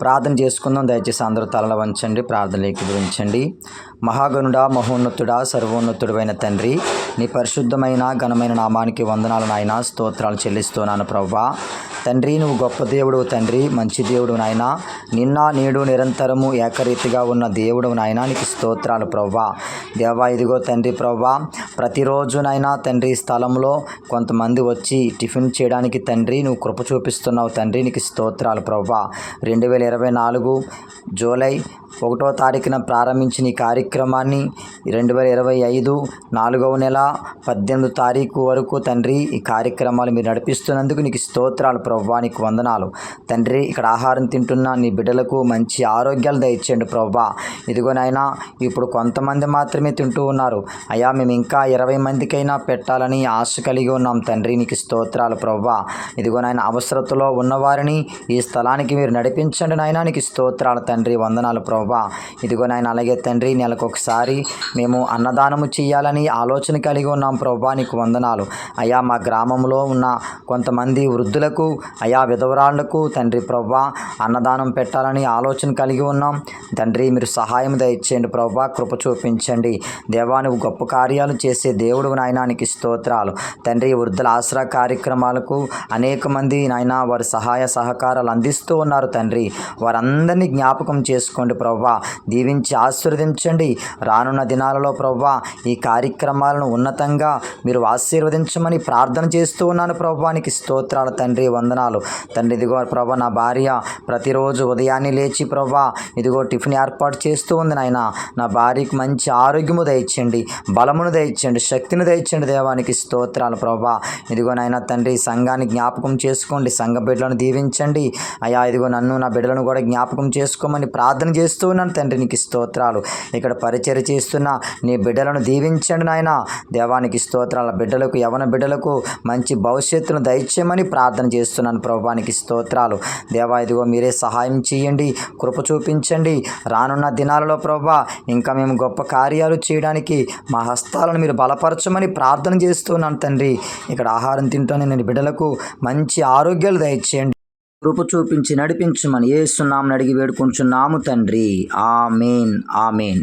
ప్రార్థన చేసుకుందాం. దయచేసి అందరూ తలల వంచండి ప్రార్థనలోకి గురించండి మహాగణుడా మహోన్నతుడా సర్వోన్నతుడైన తండ్రి నీ పరిశుద్ధమైన ఘనమైన నామానికి వందనాలు నాయన. స్తోత్రాలు చెల్లిస్తున్నాను ప్రవ్వా. తండ్రి నువ్వు గొప్ప దేవుడు తండ్రి మంచి దేవుడు నాయన. నిన్న నేడు నిరంతరము ఏకరీతిగా ఉన్న దేవుడు నాయన. నీకు స్తోత్రాలు ప్రవ్వా. దేవా ఇదిగో తండ్రి ప్రభా ప్రతిరోజునైనా తండ్రి స్థలంలో కొంతమంది వచ్చి టిఫిన్ చేయడానికి తండ్రి నువ్వు కృప చూపిస్తున్నావు తండ్రి నీకు స్తోత్రాలు ప్రభా. రెండు వేల ఇరవై నాలుగు జూలై ఒకటో తారీఖున ప్రారంభించిన ఈ కార్యక్రమాన్ని రెండు వేల ఇరవై ఐదు నాలుగవ నెల పద్దెనిమిది తారీఖు వరకు తండ్రి ఈ కార్యక్రమాలు మీరు నడిపిస్తున్నందుకు నీకు స్తోత్రాలు ప్రవ్వా నీకు వందనాలు. తండ్రి ఇక్కడ ఆహారం తింటున్న నీ బిడ్డలకు మంచి ఆరోగ్యాలు దయచేయండి ప్రవ్వా ఇదిగో నాయనా ఇప్పుడు కొంతమంది మాత్రం మాత్రమే తింటూ ఉన్నారు. అయ్యా మేము ఇంకా ఇరవై మందికైనా పెట్టాలని ఆశ కలిగి ఉన్నాం. తండ్రి నీకు స్తోత్రాలు ప్రవ్వా. ఇదిగో నాయన అవసరతలో ఉన్నవారిని ఈ స్థలానికి మీరు నడిపించండి నాయన నీకు స్తోత్రాలు తండ్రి వందనాలు ప్రవ్వా. ఇదిగో నాయన అలాగే తండ్రి నెలకొకసారి మేము అన్నదానము చేయాలని ఆలోచన కలిగి ఉన్నాం ప్రవ్వా నీకు వందనాలు. అయ్యా మా గ్రామంలో ఉన్న కొంతమంది వృద్ధులకు అయా విధవరాళ్ళకు తండ్రి ప్రవ్వా అన్నదానం పెట్టాలని ఆలోచన కలిగి ఉన్నాం. తండ్రి మీరు సహాయం దయచేయండి ప్రవ్వా కృప చూపించండి. దేవా నువ్వు గొప్ప కార్యాలు చేసే దేవుడు నాయనానికి స్తోత్రాలు. తండ్రి వృద్ధుల ఆసరా కార్యక్రమాలకు అనేక మంది నాయన వారి సహాయ సహకారాలు అందిస్తూ ఉన్నారు తండ్రి. వారందరినీ జ్ఞాపకం చేసుకోండి ప్రవ్వా. దీవించి ఆశీర్వదించండి. రానున్న దినాలలో ప్రవ్వా ఈ కార్యక్రమాలను ఉన్నతంగా మీరు ఆశీర్వదించమని ప్రార్థన చేస్తూ ఉన్నాను ప్రవ్వానికి స్తోత్రాలు తండ్రి వందనాలు. తండ్రి ఇదిగో ప్రభా నా భార్య ప్రతిరోజు ఉదయాన్నే లేచి ప్రవ్వా ఇదిగో టిఫిన్ ఏర్పాటు చేస్తూ ఉంది నాయన. నా భార్యకి మంచి ఆరోగ్యము దయచండి బలమును దయచండి శక్తిని దయచండి దేవానికి స్తోత్రాలు ప్రభా. ఇదిగో నాయన తండ్రి సంఘాన్ని జ్ఞాపకం చేసుకోండి సంఘ బిడ్డలను దీవించండి. అయ్యా ఇదిగో నన్ను నా బిడ్డలను కూడా జ్ఞాపకం చేసుకోమని ప్రార్థన చేస్తూ ఉన్నాను తండ్రి నీకు స్తోత్రాలు. ఇక్కడ పరిచయం చేస్తున్న నీ బిడ్డలను దీవించండి నాయన. దేవానికి స్తోత్రాల బిడ్డలకు యవన బిడ్డలకు మంచి భవిష్యత్తును దయచేయమని ప్రార్థన చేస్తున్నాను ప్రభానికి స్తోత్రాలు. దేవా ఇదిగో మీరే సహాయం చేయండి కృప చూపించండి. రానున్న దినాలలో ప్రభా ఇంకా మేము గొప్ప కార్యాలు చేయడానికి మా హస్తాలను మీరు బలపరచమని ప్రార్థన చేస్తున్నాను తండ్రి. ఇక్కడ ఆహారం తింటూనే నేను బిడ్డలకు మంచి ఆరోగ్యాలు దయచేయండి. కృప చూపించి నడిపించమని ఏ సున్నామని అడిగి వేడుకుంటున్నాము తండ్రి. ఆమెన్. ఆమెన్.